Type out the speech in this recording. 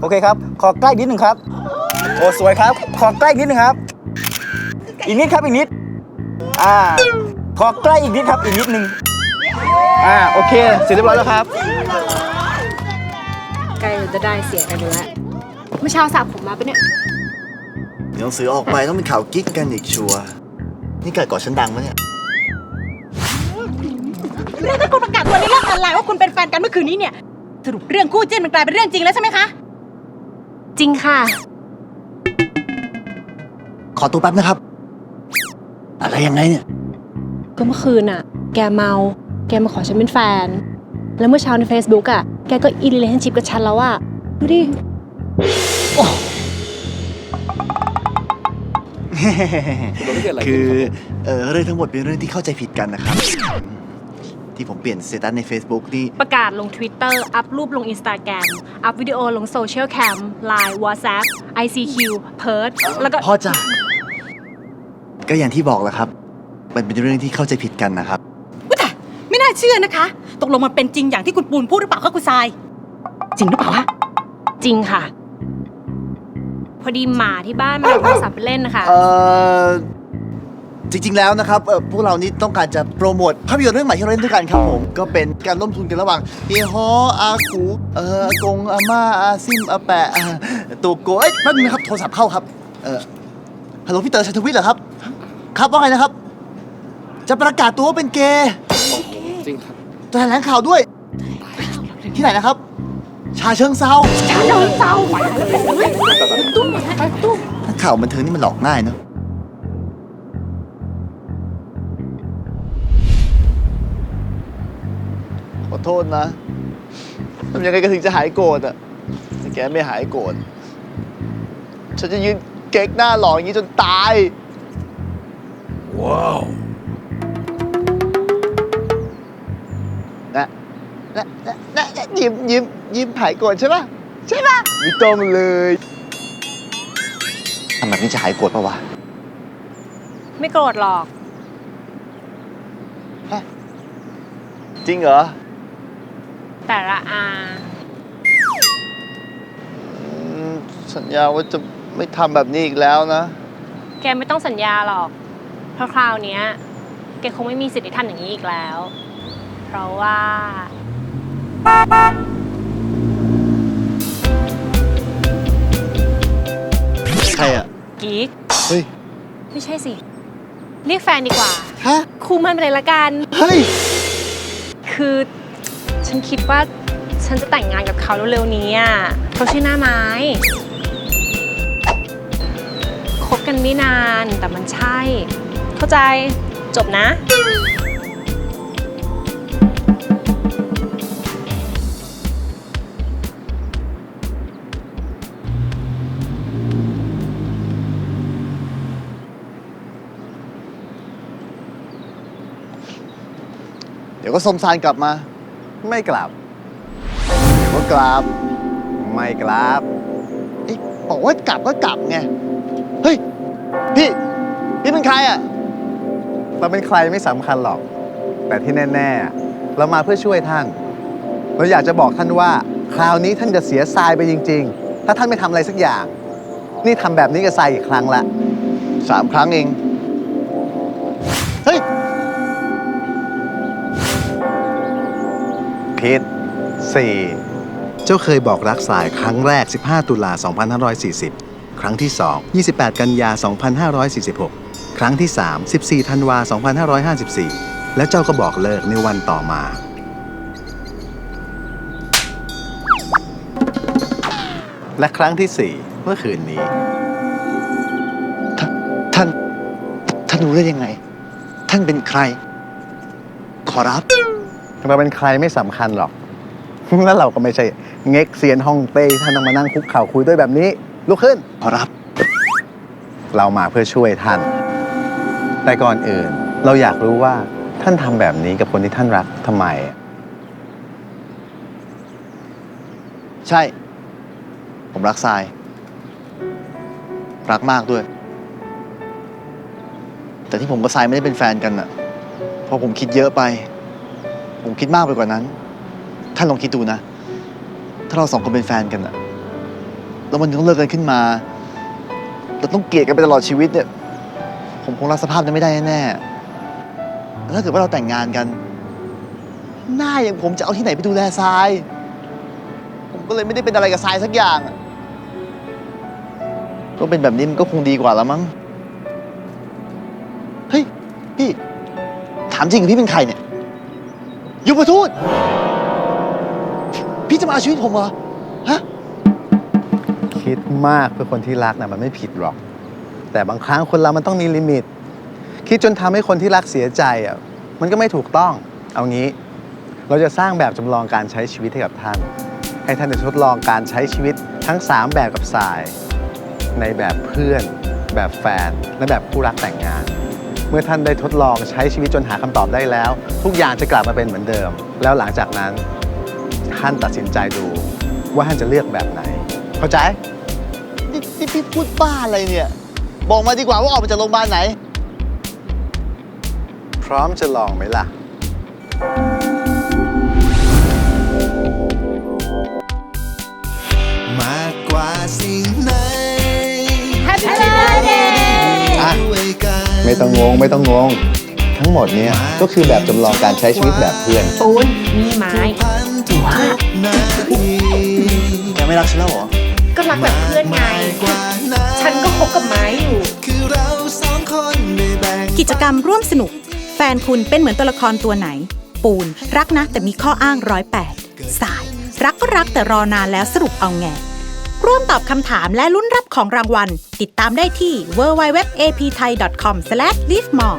โอเคครับ ขอใกล้นิดหนึ่งครับ โอ้สวยครับ ขอใกล้นิดหนึ่งครับ อีกนิดครับอีกนิด อ่า ขอใกล้อีกนิดครับอีกนิดหนึ่งอ่าโอเค เสร็จเรียบร้อยแล้วครับ ใกล้จะได้เสียกันอยู่แล้วเมื่อเช้าสระผมมาปะเนี่ยเดี๋ยวหนังสือออกไปต้องเป็นข่าวกิ๊กกันอีกชัวร์นี่เกิดก่อนฉันดังไหมเนี่ย เรื่องที่คุณประกาศตัวในเรื่องออนไลน์ว่าคุณเป็นแฟนกันเมื่อคืนนี้เนี่ย สรุปเรื่องคู่จิ้นมันกลายเป็นเรื่องจริงแล้วใช่ไหมคะ จริงค่ะ ขอตัวแป๊บนะครับ อะไรยังไงเนี่ย ก็เมื่อคืนอะ แกเมา แกมาขอฉันเป็นแฟน แล้วเมื่อเช้าใน Facebook อะ แกก็อินเลชั่นชิพกับฉันแล้วอะ ดูดิ คือเออเรื่องทั้งหมดเป็นเรื่องที่เข้าใจผิดกันนะครับ ที่ผมเปลี่ยนสเตตัสใน Facebook นี่ ประกาศลง Twitter อัพรูปลง Instagram อัพวิดีโอลงโซเชียลแคม Line WhatsApp ICQ เพิร์ดแล้วก็พ่อจ้ะก็อย่างที่บอกแหละครับ มันเป็นเรื่องที่เข้าใจผิดกันนะครับ อุ๊ยแต่ไม่น่าเชื่อนะคะ ตกลงมันเป็นจริงอย่างที่คุณปูนพูดหรือเปล่าคะคุณทราย จริงหรือเปล่าคะจริงค่ะ พอดีหมาที่บ้านมันเอาโทรศัพท์ไปเล่นนะคะ เออ จริง ๆ แล้วนะครับเอ่อพวกเรานี่ต้องการจะโปรโมทภาพยนตร์เรื่องใหม่ที่เราเล่นด้วยกันครับผม ก็เป็นการร่วมทุนกันระหว่างเฮียฮออากูเอ่ออากงอาม่าอาซิมอาแปะอ่าตัวโกเอ้ยแป๊บนึงนะครับโทรศัพท์เข้าครับเออฮัลโหลพี่เต๋อชัยทวิทย์เหรอครับ ครับว่าไงนะครับ จะประกาศตัวว่าเป็นเกย์จริงครับจะแถลงข่าวด้วย ที่ไหนนะครับ ชาเชิงเซาชาเชิงเซาไปแล้วไปเลยตุ้มไปตุ้ม นักข่าวบันเทิงนี่มันหลอกง่ายเนอะ โทษนะทำยังไงก็ถึงจะหายโกรธอะแต่แกไม่หายโกรธฉันจะยืนเก๊กหน้าหล่ออย่างนี้จนตาย ว้าวนะนะนะนะนะยิ้มยิ้มยิ้มหายโกรธใช่ปะใช่ปะไม่ต้องเลยทำแบบนี้จะหายโกรธปะวะไม่โกรธหรอก จริงเหรอ แต่ละอาอืมสัญญาว่าจะไม่ทำแบบนี้อีกแล้วนะ แกไม่ต้องสัญญาหรอก เพราะคราวเนี้ย แกคงไม่มีสิทธิ์ที่ทำอย่างนี้อีกแล้ว เพราะว่า ใครอะ กิ๊ก เฮ้ย ไม่ใช่สิ เรียกแฟนดีกว่า ฮะ คู่มันไปเลยละกัน เฮ้ย คือ ฉันคิดว่าฉันจะแต่งงานกับเขาเร็วๆนี้อะเขาชื่อหน้าไม้คบกันไม่นานแต่มันใช่ เข้าใจจบนะ เดี๋ยวก็สมซานกลับมา ไม่กลับเดี๋ยวก็กลับ ไม่กลับเอ้บอกว่ากลับก็กลับไง เฮ้ย พี่ พี่เป็นใครอะ เราเป็นใครไม่สำคัญหรอก แต่ที่แน่ ๆ เรามาเพื่อช่วยท่าน เราอยากจะบอกท่านว่า คราวนี้ท่านจะเสียทรายไปจริง ๆ ถ้าท่านไม่ทำอะไรสักอย่าง นี่ทำแบบนี้กับทรายอีกครั้งละสามครั้งเอง พิษ 4 เจ้าเคยบอกรักสายครั้งแรก 15 ตุลา 2540 ครั้งที่ 2 28 กันยา 2546 ครั้งที่ 3 14 ธันวา 2554 และเจ้าก็บอกเลิกในวันต่อมา และครั้งที่ 4 เมื่อคืนนี้ ท่าน ท่านท่านรู้ได้ยังไง ท่านเป็นใคร ขอรับ เราเป็นใครไม่สำคัญหรอก แล้วเราก็ไม่ใช่เง็กเซียนฮ่องเต้ท่านต้องมานั่งคุกเข่าคุยด้วยแบบนี้ ลุกขึ้น ขอรับ เรามาเพื่อช่วยท่าน แต่ก่อนอื่น เราอยากรู้ว่าท่านทำแบบนี้กับคนที่ท่านรักทำไม ใช่ ผมรักทราย รักมากด้วย แต่ที่ผมกับทรายไม่ได้เป็นแฟนกันอะเพราะผมคิดเยอะไป ผมคิดมากไปกว่านั้น ท่านลองคิดดูนะ ถ้าเราสองคนเป็นแฟนกันอะแล้ววันนึงต้องเลิกกันขึ้นมา เราต้องเกลียดกันไปตลอดชีวิตเนี่ย ผมคงรับสภาพนั้นไม่ได้แน่ๆแล้วถ้าเกิดว่าเราแต่งงานกัน หน้าอย่างผมจะเอาที่ไหนไปดูแลทราย ผมก็เลยไม่ได้เป็นอะไรกับทรายสักอย่างอะก็เป็นแบบนี้มันก็คงดีกว่าแล้วมั้ง เฮ้ย พี่ ถามจริงพี่เป็นใครเนี่ย ยุพทูต พี่จะมาเอาชีวิตผมเหรอ ฮะ คิดมากเพื่อคนที่รักนะมันไม่ผิดหรอก แต่บางครั้งคนเรามันต้องมีลิมิต คิดจนทำให้คนที่รักเสียใจอะมันก็ไม่ถูกต้องเอางี้ เราจะสร้างแบบจำลองการใช้ชีวิตให้กับท่าน ให้ท่านได้ทดลองการใช้ชีวิตทั้ง 3 แบบกับสาย ในแบบเพื่อน แบบแฟนและแบบผู้รักแต่งงาน เมื่อท่านได้ทดลองใช้ชีวิตจนหาคำตอบได้แล้ว ทุกอย่างจะกลับมาเป็นเหมือนเดิม แล้วหลังจากนั้นท่านตัดสินใจดู ว่าท่านจะเลือกแบบไหน เข้าใจนี่นี่พี่พูดบ้าอะไรเนี่ย บอกมาดีกว่าว่าออกมาจากโรงพยาบาลไหน พร้อมจะลองไหมล่ะ มากกว่าสิ่งไหน ไม่ต้องงงไม่ต้องงง ทั้งหมดเนี้ยก็คือแบบจำลองการใช้ชีวิตแบบเพื่อน ปูนนี่ไม้พันทุกๆนาทีแกไม่รักฉันแล้วเหรอ ก็รักแบบเพื่อนไงกว่านั้นฉันก็คบกับไม้อยู่คือเราสองคนได้แบ่งกิจกรรมร่วมสนุก แฟนคุณเป็นเหมือนตัวละครตัวไหน ปูน รักนะแต่มีข้ออ้างร้อยแปดสาย รักก็รักแต่รอนานแล้วสรุปเอาไง ร่วมตอบคำถามและลุ้นรับของรางวัล ติดตามได้ที่ www.apthai.com/live more